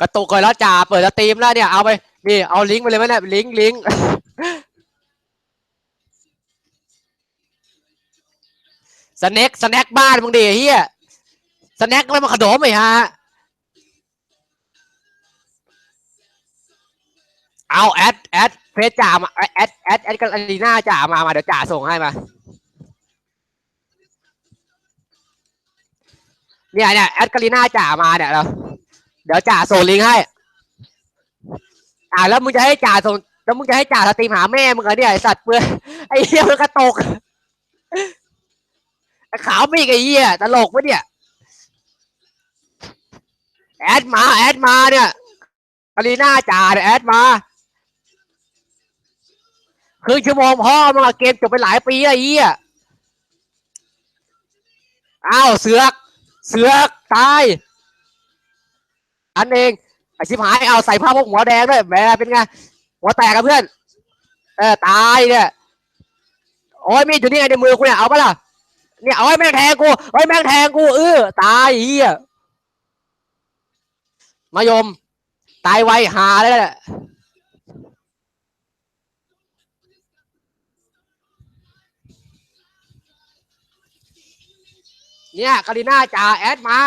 กระตุกเลยแล้วจ่าเปิดสตรีมแล้วเนี่ยเอาไปนี่เอาลิงก์ไปเลยไหมเนี่ยลิงก์ลิงก์สแน็คสแน็คบ้านมึงดิเฮียสแน็คแล้วมันขนมไอ้ฮะเอาแอดแอดเฟซจ่ามาแอดแอดแอดแอดกันอารีนาจ่ามามาเดี๋ยวจ่าส่งให้มาเนี่ยเนี่ยแอดกาลีนาจ่ามาเนี่ยเรา ดี๋ยวจ่าส่งลิงก์ให้ อ่าแล้วมึงจะให้จ่าส่งแล้วมึงจะให้จ่าสตรีมหาแม่มึงเหรอเนี่ยไอสัตว์เปื่อยไอ้เหี้ยมันกระตกไอ้ขาวมีกไอ้เหี้ยตลกปะเนี่ยแอดมาแอดมาเนี่ยอารีนาจ่าเนี่ยแอดมาครึ่งชั่วโมงพ่อมึงอะเกมจบไปหลายปีล้วไอ้เหี้ยอ้าวเสือก เสือกตาย อันเองไอชิบหายเอาใส่ผ้าพวกหัวแดงด้วยแหมเป็นไงหัวแตกกับเพื่อน เออตายเนี่ยโอ้ยมีดอยู่นี่ไงในมือกูเนี่ยเอาปะล่ะเนี่ยเอาไว้แม่งแทงกูไว้แม่งแทงกูเออตายเฮียมายม ตายไวหาเลยแหละเนี่ยกาลิน่าจ่าแอดมา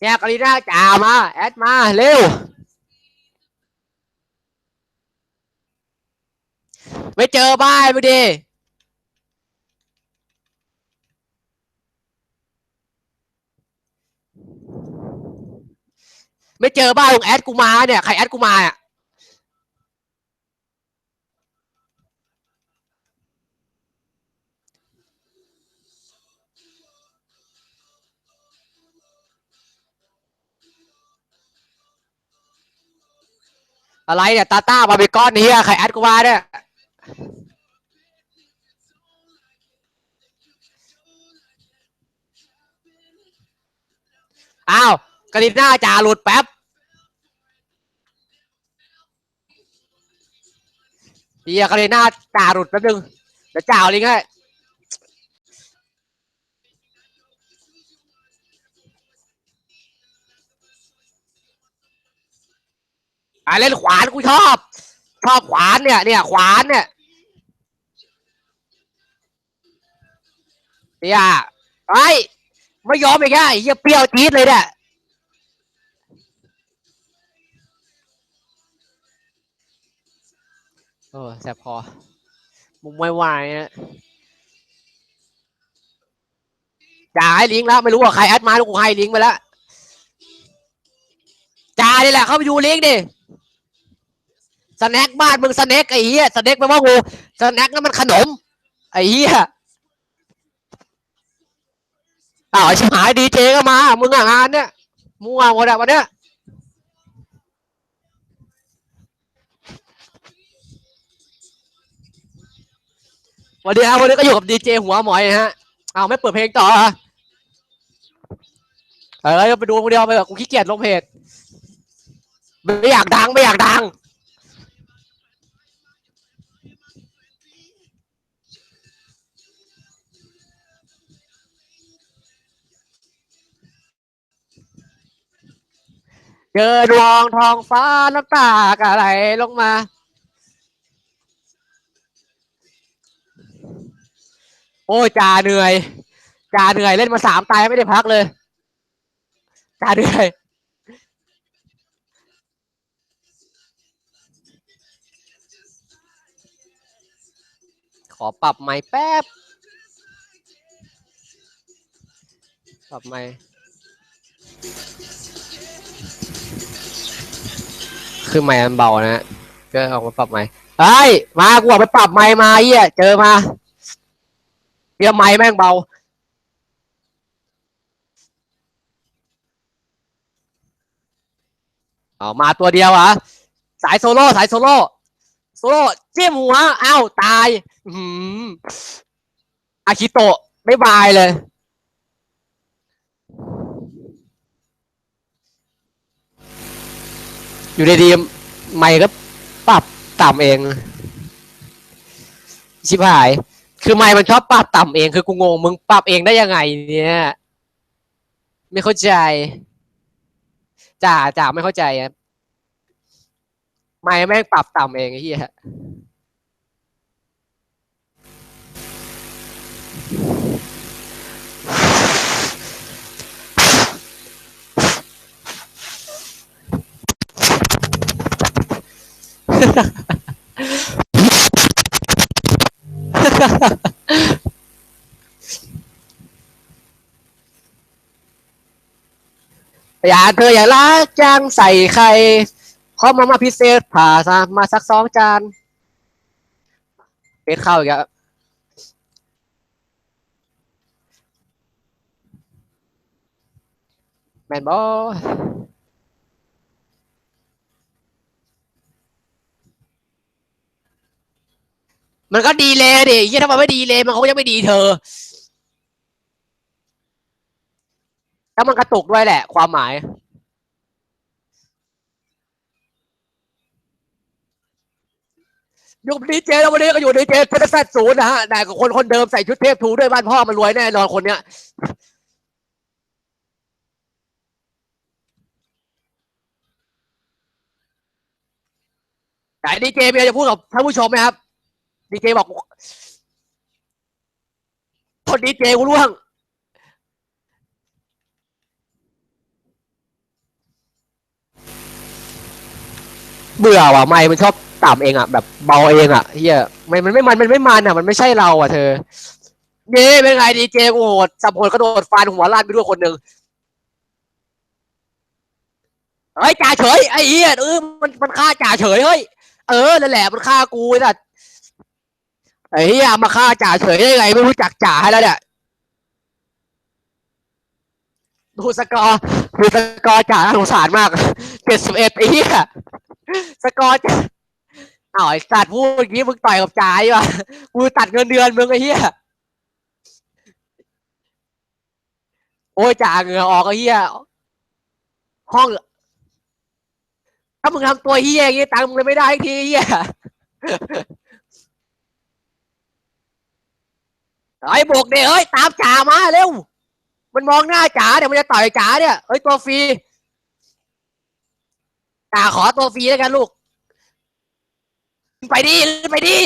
เนี่ยกาลิน่าจ่ามาแอดมาเร็ว ไม่เจอบ้านไปดิไม่เจอบ้านลงแอดกูมาเนี่ยใครแอดกูมาอะ อะไรเนี่ยตาต้าบาร์บีคอนเฮียใครแอดกูมาเนี่ยอ้าวกาลิน่าจ่าหลุดแป๊บเฮียกาลิน่าจ่าหลุดแป๊บนึงเดี๋ยวจ่าเอาลิงให้ อ่าเล่นขวานกูชอบ ชอบขวานเนี่ยเนี่ยขวานเนี่ยเนี่ยไอ้ไม่ยอมอีกอะไอ้เหี้ยเปรี้ยวจี๊ดเลยเนี่ยโอ้แสบคอมุมไม่ไหวนะจ่าให้ลิงก์แล้ว ไม่รู้ว่าใครแอดมาแล้วกูให้ลิงก์ไปแล้วจ่านี่แหละเข้าไปดูลิงก์ดิ สแน็คบ้านมึงสแน็คไอ้เหี้ยสแน็คแปลว่างูสแน็คนั่นมันขนม ไอ้เหี้ยอ้าวไอ้ชิบหายดีเจก็มา มึงอะงานเนี้ยมั่วหมดอะวันเนี้ยวันนี้ครับวันนี้ก็อยู่กับดีเจหัวหมอยนะฮะอ้าไม่เปิดเพลงต่อเอเอไปดูคนเดียวไปเถอะกูขี้เกียจลงเพจไม่อยากดังไม่อยากดัง เกิดวองทองฟ้าน้ำตากอะไรลงมา โอ้จ่าเหนื่อยจ่าเหนื่อยเล่นมาสามตายไม่ได้พักเลยจ่าเหนื่อยขอปรับไม้แป๊บ ปรับไม้ คือไม้มันเบานะฮะก็ออกมาปรับไม้เฮ้ยมากูออกไปปรับไม้มาเหี้ยเจอมาเดี๋ยไม้แม่งเบา เอามาตัวเดียวเหรอะสายโซโล่สายโซโล่โซโล่จิ้มหัวอ้าวตาย อือหืออาคิโตะไม่บายเลย อยู่ในดีๆไม่ก็ปรับต่ำเอง ชิบหาย คือไม่มันชอบปรับต่ำเอง คือกูงงมึงปรับเองได้ยังไง เนี่ย ไม่เข้าใจจ่าจ่าไม่เข้าใจอะไม่แม่งปรับต่ำเองไอ้เหี้ย อย่าเธออย่ารักจังใส่ไข่ขอมามาพิเศษผ่าซะมาสักสองจานเป็ดเข้าอีกแล้วแมนบอมันก็ดีเลยดิยี่ถ้ามันไม่ดีเลยมันคงยังไม่ดีเธอ แล้วมันกระตุกด้วยแหละ ความหมายยู่กับดีเจแล้ววันนี้ก็อยู่ดีเจเทนเซตศูนย์นะฮะแต่กับคนคนเดิมใส่ชุดเทพทูด้วยบ้านพ่อมันรวยแน่นอนคนเนี้ยแต่ดีเจเบียร์จะพูดกับท่านผู้ชมไหมครับดีเจบอกคนดีเจกูร่วง เบื่อว่ะไม่มันชอบต่ำเองอะแบบเบาเองอะเฮียไม่มันไม่มันมันไม่มันอะมันไม่ใช่เราอะเธอนี่เป็นไงดีเจโหดสับโหดกระโดดฟันหัวล้านไปด้วยคนหนึ่งเฮ้ยจ่าเฉยไอ้เหี้ยเออมันมันฆ่าจ่าเฉยเฮ้ยเออนั่นแหละมันฆ่ากูไอ้สัสไอ้เหี้ยมาฆ่าจ่าเฉยได้ไงไม่รู้จักจ่าให้แล้วเนี่ยดูสกอร์ดูสกอร์จ่าน่าสงสารมากเจ็ดสิบเอ็ดไอ้เหี้ย สกอร์จะอ้าวไอ้สัตว์พูดอย่างนี้มึงต่อยกับจ่ายว่ะกูตัดเงินเดือนมึงไอ้เหี้ยโอ้ยจ่าเหงื่อออกไอ้เหี้ยห้อง ถ้ามึงทำตัวเหี้ยอย่างงี้ตังค์มึงเลยไม่ได้ทีเหี้ยไอ้ยโบกเดี๋ยวเอ้ยตามจ่ามาเร็วมันมองหน้าจ่าเดี๋ยวมันจะต่อยจ่าเนี่ยเอ้ยตัวฟรี จ่าขอตัวฟรีแล้วกันลูก ไปดิไปดิ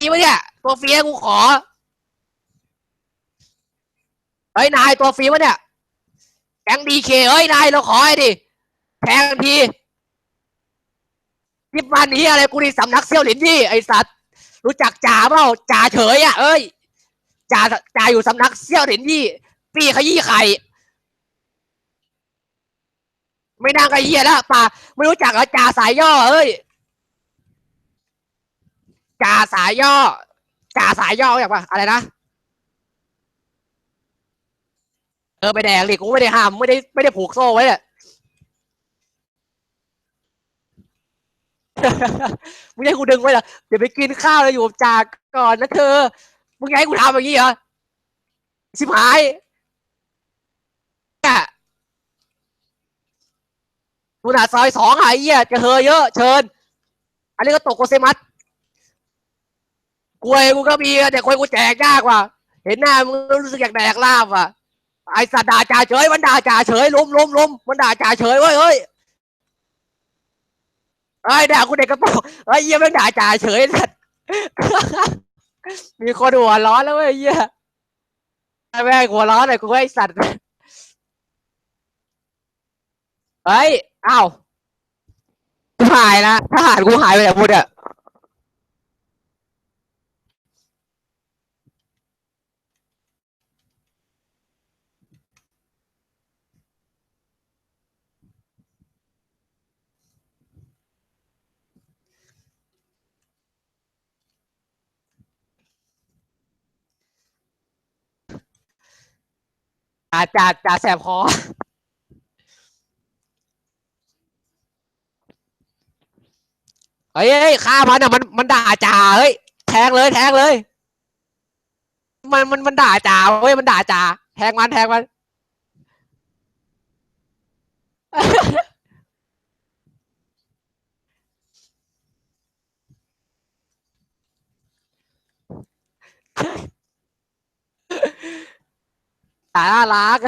ดีวะเนี่ยตัวฟรีกูขอเฮ้ยนายตัวฟรีวะเนี่ยแกงดีเคเฮ้ยนายเราขอให้ดิแพงทีทิปมันนี้อะไรกูนี่สำนักเซี่ยวหลินยี่ไอสัตว์รู้จักจ่าเปล่าจ่าเฉยอะเอ้ยจ่าจ่าอยู่สำนักเซี่ยวหลินยี่ปีขยี้ไข่ ไม่น่ากับเหี้ยแล้วป่าไม่รู้จักเหรอจ่าสายย่อเอ้ยจ่าสายย่อจ่าสายย่ออย่ากปะอะไรนะเออไปแดงดิกูไม่ได้ห้ามไม่ได้ไม่ได้ผูกโซ่ไว้เนี่ยมึงให้กูดึงไว้เหรอเดี๋ยวไปกินข้าวแล้วอยู่จ่าก่อนนะเธอมึงอยากให้กูทำอย่างนี้เหรอชิบหาย ดูหนาซอยสองหายเหี้ยจะเฮอเยอะ เชิญ อันนี้ก็ตกโกเซมัสกล้วยกูก็มีแต่กล้วยกูแจกยากว่ะเห็นหน้ามึงรู้สึกอยากแดกลาบว่ะไอสัตว์ด่าจ่าเฉยมันด่าจ่าเฉยล้มล้มล้มมันด่าจ่าเฉยเว้ยเฮ้ยไอ้ด่ากูเด็กกระโปรงไอ้เยี่ยมันด่าจ่าเฉยสัตว์มีคนหัวร้อนแล้วเว้ยเยี่ยไอแม่งหัวร้อนเลยกูไอสัตว์เฮ้ย อ้าวกูหายนะทหารกูหายไปไหนหมดอะจ่าจ่าจ่าแสบคอ เฮ้ยฆ่ามันอะมันมันด่าจ่าเฮ้ยแทงเลยแทงเลย มันมันมันด่าจ่าเฮ้ยมันด่าจ่าแทงมันแทงมันจ่าน่ารัก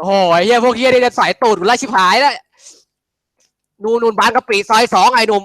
โอ้โหไอ้เฮียพวกเฮียนี่จะสายตูดกูไล่ชิบหายแล้วนูนนูนบางกะปิซอยสองไอ้หนุ่ม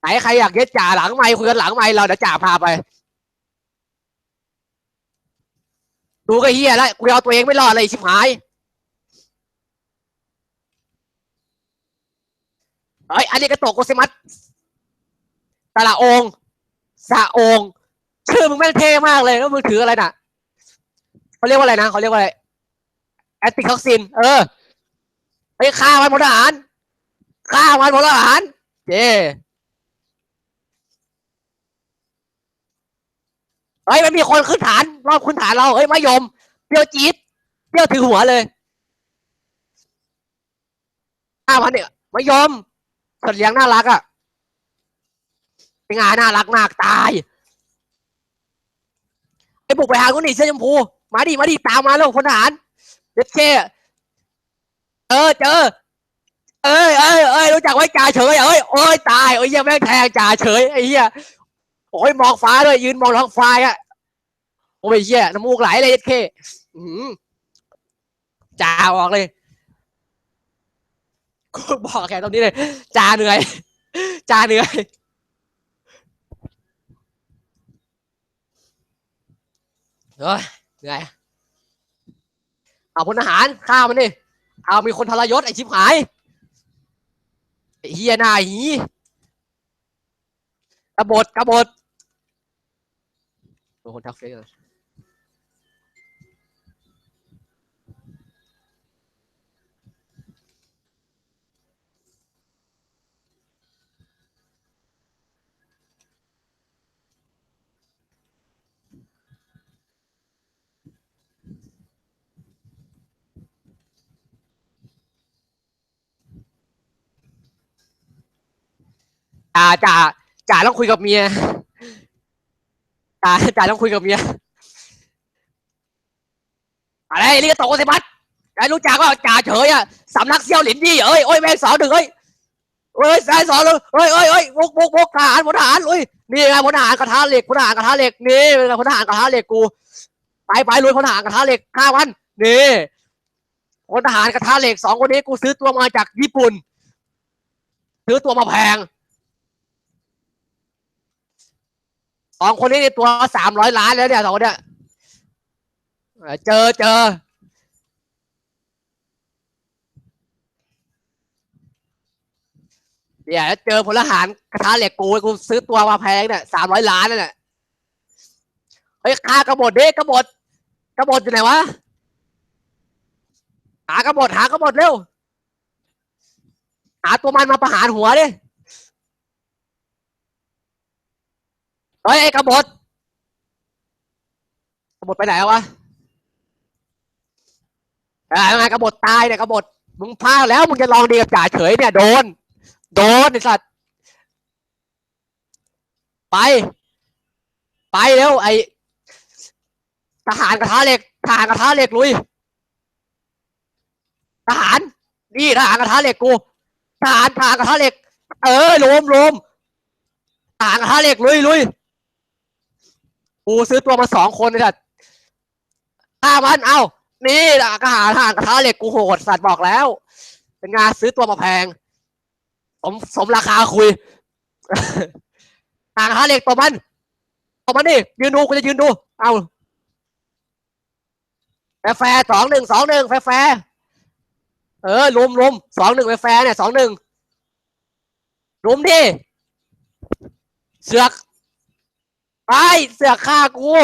ไหนใครอยากเย็ดจ่าหลังไม่คุยกันหลังไม่เราเดี๋ยวจ่าพาไป ดูก็เฮียแล้วกูเอาตัวเองไม่รอดเลยชิบหายเฮ้ยอันนี้ก็โตะโกเซมัสตะละองค์ สะองค์ชื่อมึงแม่งเท่มากเลยแล้วมึงถืออะไรน่ะเขาเรียกว่าอะไรนะเขาเรียกว่าอะไรแอตติคอกซิน เออไปฆ่ามันพลทหารฆ่ามันพลทหารเจ้เฮ้ยมันมีคนขึ้นฐาน รอบขึ้นฐานเราเฮ้ยมายมเปรี้ยวจี๊ดเปรี้ยวถือหัวเลยฆ่ามันเนี่ยมายมสัตว์เลี้ยงน่ารักอะ เป็นไงน่ารักมากตายไอ้บุกไปหาคนนี้เสื้อชมพู มาดิ มาดิ ตามมาแล้วพลทหารเด็ดเช่เออเจอ เอ้ยเอ้ยเอ้ยรู้จักไว้จ่าเฉยเอ้ยโอ้ยตายโอ้ยเหี้ยแม่งแทงจ่าเฉยไอ้เหี้ยโอ้ยมองฟ้าด้วยยืนมองท้องฟ้าอะโอ้ยเหี้ยน้ำมูกไหลเลยเด็ดเช่อจ่าออกเลยกูบอกแค่ตรงนี้เลยจ่าเหนื่อยจ่าเหนื่อย เฮ้ยเหนื่อยเอาพลทหารฆ่ามันดิเอามีคนทรยศไอชิบหายไอเฮียหน้าหีกระบดกระบดโดนคนทักเฟซเลย จ่าจ่าจ่าต้องคุยกับเมียจ่าจ่าต้องคุยกับเมียอะไรนี่ก็ตกสิบัตไอ้รู้จักว่าจ่าเฉยอะสำนักเซี่ยวหลินยี่เอ้ยโอ้ยแม่งสอนหนึ่งเอ้ยเอ้ยสายสอนเลยเอ้ยเอ้ยเอ้ยบุกบุกบุกทหารพลทหารอุ้ยนี่ไงพลทหารกระทะเหล็กพลทหารกระทะเหล็กนี่เป็นพลทหารกระทะเหล็กกูไปไปลุยพลทหารกระทะเหล็กฆ่ามันนี่พลทหารกระทะเหล็กสองคนนี้กูซื้อตัวมาจากญี่ปุ่นซื้อตัวมาแพง สองคนนี้ในตัวสามร้อยล้านแล้วเนี่ยสองคนเนี่ยเจอเจอ เนี่ยวเจอพลทหารกระทะเหล็กกูกูซื้อตัวมาแพงเนี่ยสามร้อยล้านนั่นแหละเฮ้ยฆ่ากระบฏดิกระบฏกระบฏอยู่ไหนวะหากระบฏหากระบฏเร็ว หาตัวมันมาประหารหัวดิ เฮ้ยไอ้กบฏกบฏไปไหนวะอ้ยไงกบฏตายเนี่ยกบฏมึงพลาดแล้วมึงจะลองดีกับจ่าเฉยเนี่ยโดน โดนไอ้สัตว์ไป ไปเร็วไอ้ทหารกระทะเหล็กทหารกระทะเหล็กลุยทหารนี่ทหารกระทะเหล็กกูทหารทหารกระทะเหล็ก เออลุมลุมทหารกระทะเหล็กลุยลุย กูซื้อตัวมาสองคนเลยสัตว์ฆ่ามันเอ้า นี่ทหารทหารกระทะเหล็กกูโหดสัตว์บอกแล้ว เป็นงานซื้อตัวมาแพง สมสมราคาคุยหางหาเหล็กตัวมันตัวมันดิยืนดูกูจะยืนดู เอาแฟร์สองหนึ่งสองหนึ่งแฟร์เออลุมลุมสองหนึ่งแฟร์แฟร์เนี่ยสองหนึ่งลุมดิเสือก ไปเสือกฆ่ากู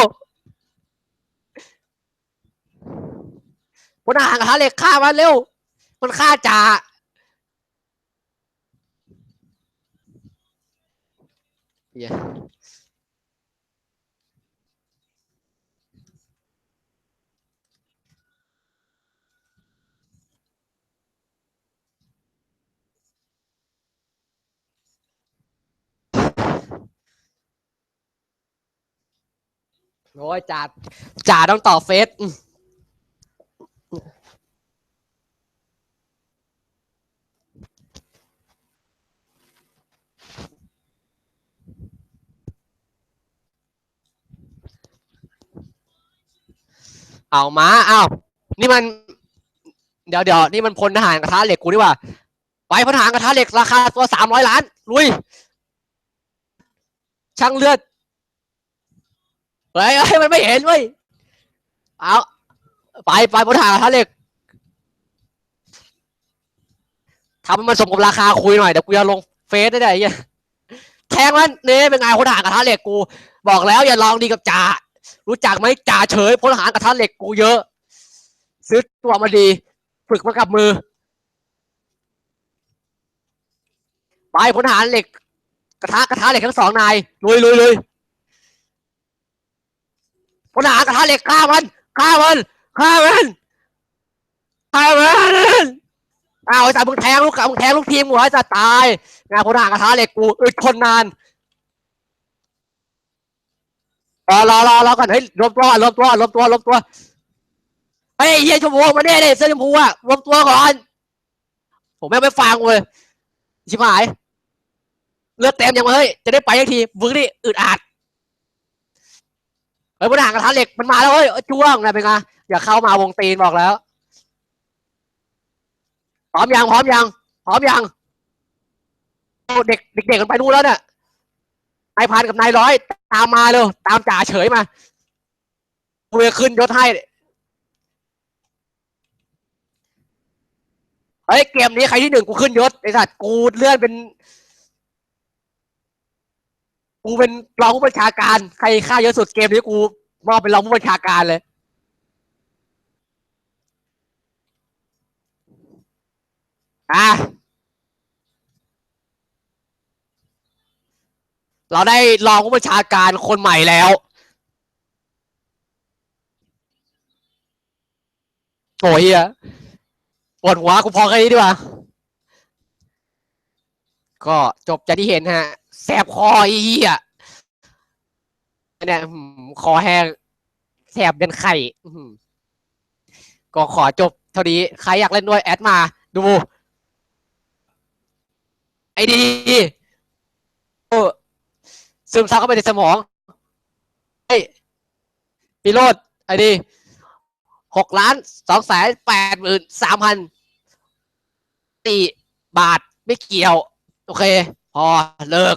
พลทหารกระทะเล็กฆ่ามันเร็ว มันฆ่าจ่าเหี้ โอ้ยจ่าจ่าต้องต่อเฟซเอามาเอานี่มัน เดี๋ยวเดี๋ยวนี่มันพลทหารกระทะเหล็กกูดีกว่า ไปพลทหารกระทะเหล็กราคาตัวสามร้อยล้าน ลุย ช่างเลือด เฮ้ยเฮ้ยมันไม่เห็นเว้ยเอาไปไปบนหางกระทะเหล็กทำให้มันสมกับราคาคุยหน่อยเดี๋ยวกูจะลงเฟซได้ไงแทงมันนี่เป็นไงพลทหารกระทะเหล็กกู บอกแล้วอย่าลองดีกับจ่ารู้จักไหมจ่าเฉยพลทหารกระทะเหล็กกูเยอะ ซื้อตัวมาดีฝึกมากับมือ ไปพลทหารเหล็ก กระทะกระทะเหล็กทั้งสองนายลุยลุยลุย พลทหารกระทะเหล็กฆ่ามันฆ่ามันฆ่ามันฆ่ามันอ้าวไอ้สัตว์มึงแทงลูกมึงแทงลูกทีมหัวไอ้สัตว์ตายงานพลทหารกระทะเหล็กกูอึดทนนานรอรอรอรอก่อนเฮ้ยรวมตัวรวมตัวรวมตัวรวมตัวเฮ้ยเฮียชมพูมาเนี่ยเลยเสื้อชมพูอะรวมตัวก่อนผมไม่ไม่ฟังเลยชิบหาย เลือดเต็มยังเฮ้ยจะได้ไปยังทีมึงนี่อึดอัด ฮ้ยพลทหารกระทะเหล็กมันมาแล้วเฮ้ยเอ้จ้วงนะเป็นไงอย่าเข้ามาวงตีนบอกแล้ว พร้อมยังพร้อมยังพร้อมยังเอาเด็กเด็กๆกันไปดูนแล้วเนี่ยนายพรานกับนายร้อย ตามมาเร็วตามจ่าเฉยมากูจะขึ้นยศให้เฮ้ยเกมนี้ใครที่หนึ่งกูขึ้นยศไอ้สัตว์กูเลื่อนเป็น กูเป็นรองผู้บัญชาการ ใครฆ่าเยอะสุดเกมนี้กูมอบเป็นรองผู้บัญชาการเลย อะ เราได้รองผู้บัญชาการคนใหม่แล้วโอ้ยเฮียปวดหัวกูพอแค่นี้ดีกว่า ก็จบจะที่เห็นฮะ แสบคอไอ้เหี้ยเนี่ยอื้อหือคอแห้งแสบเป็นไข่อื้อหือก็ขอจบเท่านี้ ใครอยากเล่นด้วยแอดมา ดู ไอ้ดีโอ้ซึมซับเข้าไปในสมองเฮ้ยพีโรดไอ้ดีหกล้านสองแสนแปดหมื่นสามพันสี่บาทไม่เกี่ยว โอเค พอเลิก